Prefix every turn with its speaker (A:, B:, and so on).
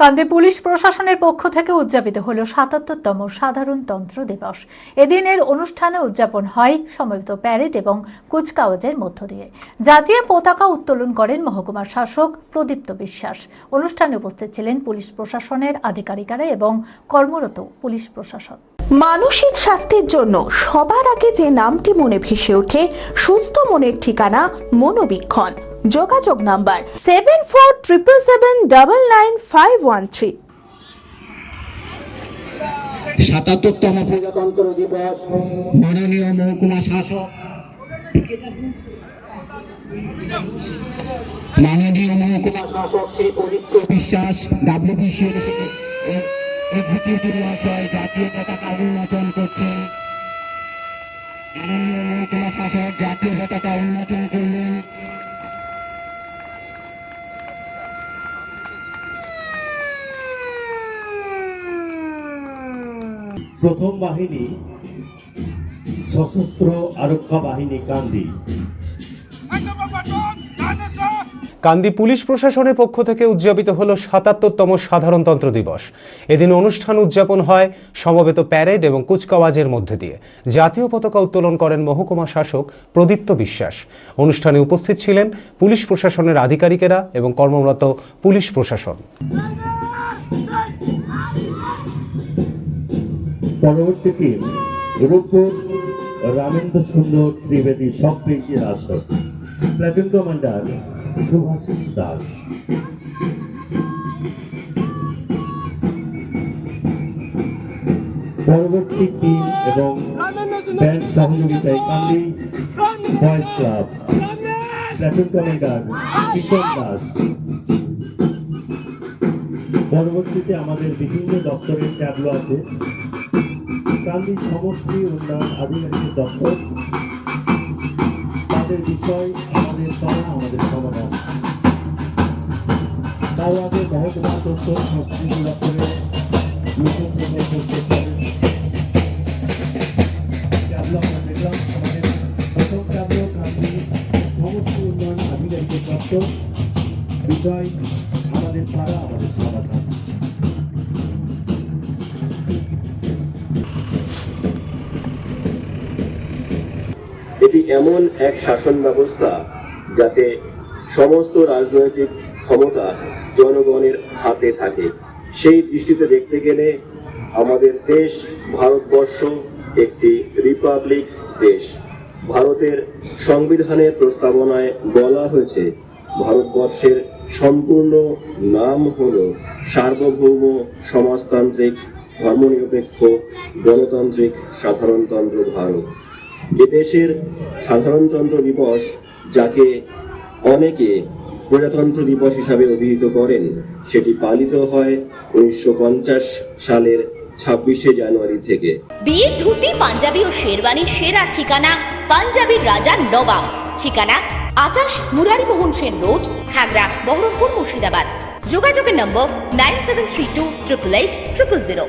A: কান্দে পুলিশ প্রশাসনের পক্ষ থেকে উদযাপিত হল সাতাত্তরতম সাধারণতন্ত্র দিবস। এদিনের অনুষ্ঠানে উদযাপন হয় সমবেত প্যারেড এবং কুচকাওয়াজের মধ্য দিয়ে। জাতীয় পতাকা উত্তোলন করেন মহকুমার শাসক প্রদীপ্ত বিশ্বাস। অনুষ্ঠানে উপস্থিত ছিলেন পুলিশ প্রশাসনের আধিকারিকেরা এবং কর্মরত পুলিশ প্রশাসন
B: মানসিক স্বাস্থ্যের জন্য সবার আগে যে নামটি মনে ভেসে ওঠে, সুস্থ মনের ঠিকানা মনোবীক্ষণ। যোগাযোগ number seven four triple seven double nine five one three.
C: সাতাত্তরতম প্রজাতন্ত্র দিবস, মাননীয় মহকুমা শাসক, মাননীয় মহকুমা শাসক শ্রী প্রদীপ্ত বিশ্বাস ডাব্লিউবিসিএর এক্সিকিউটিভ জাতীয় পতাকা উন্মোচন করছেন। মাননীয় মহকুমা শাসক, জাতীয় পতাকা উন্মোচন
D: প্রথম বাহিনী সশস্ত্র আরক্ষা বাহিনী কান্দি।
E: কান্দি পুলিশ প্রশাসনের পক্ষ থেকে উদযাপিত হল সাতাত্তরতম সাধারণতন্ত্র দিবস। এদিন অনুষ্ঠান উদযাপন হয় সমবেত প্যারেড এবং কুচকাওয়াজের মধ্যে দিয়ে। জাতীয় পতাকা উত্তোলন করেন মহকুমা শাসক প্রদীপ্ত বিশ্বাস। অনুষ্ঠানে উপস্থিত ছিলেন পুলিশ প্রশাসনের আধিকারিকেরা এবং কর্মরত পুলিশ প্রশাসন।
D: পরবর্তী টিম রূপপুর, রামেন্দ্র সুন্দর ত্রিবেদী সব পেশির আসর। Platoon commander Subhasish Das. পরবর্তী টিম এবং ব্যান্ড সহযোগিতায় Kandi boys club platoon commander Kishore Das. পরবর্তীতে আমাদের বিভিন্ন দপ্তরের ট্যাবলো আছে। কান্দি সমষ্টি উন্নয়ন আধিকারিক দপ্তর। তাদের বিষয়, আমাদের পাড়া আমাদের সমাধান। তার আগে মহকুমা তথ্য সংস্কৃতি দপ্তরের আমাদের প্রথম আমাদের সমাধান।
F: এমন এক শাসন ব্যবস্থা যাতে সমস্ত রাজনৈতিক ক্ষমতা জনগণের হাতে থাকে। সেই দৃষ্টিতে দেখতে গেলে আমাদের দেশ ভারতবর্ষ একটি রিপাবলিক দেশ। ভারতের সংবিধানের প্রস্তাবনায় বলা হয়েছে, ভারতবর্ষের সম্পূর্ণ নাম হল সার্বভৌম সমাজতান্ত্রিক, ধর্মনিরপেক্ষ, গণতান্ত্রিক, সাধারণতন্ত্র ভারত। এদেশের সাধারণতন্ত্র দিবস যাকে অনেকে প্রজাতন্ত্র দিবস হিসাবে অভিহিত করেন, সেটি পালিত হয় উনিশশো সালের ছাব্বিশে জানুয়ারি থেকে।
G: বিয়ের ধুতি, পাঞ্জাবি ও শেরওয়ানির সেরা ঠিকানা পাঞ্জাবির রাজা নবাব। ঠিকানা আটাশ মুরারিমোহন সেন রোড, খাগড়া, বহরমপুর মুর্শিদাবাদ। যোগাযোগের নম্বর nine seven three two triple eight triple zero.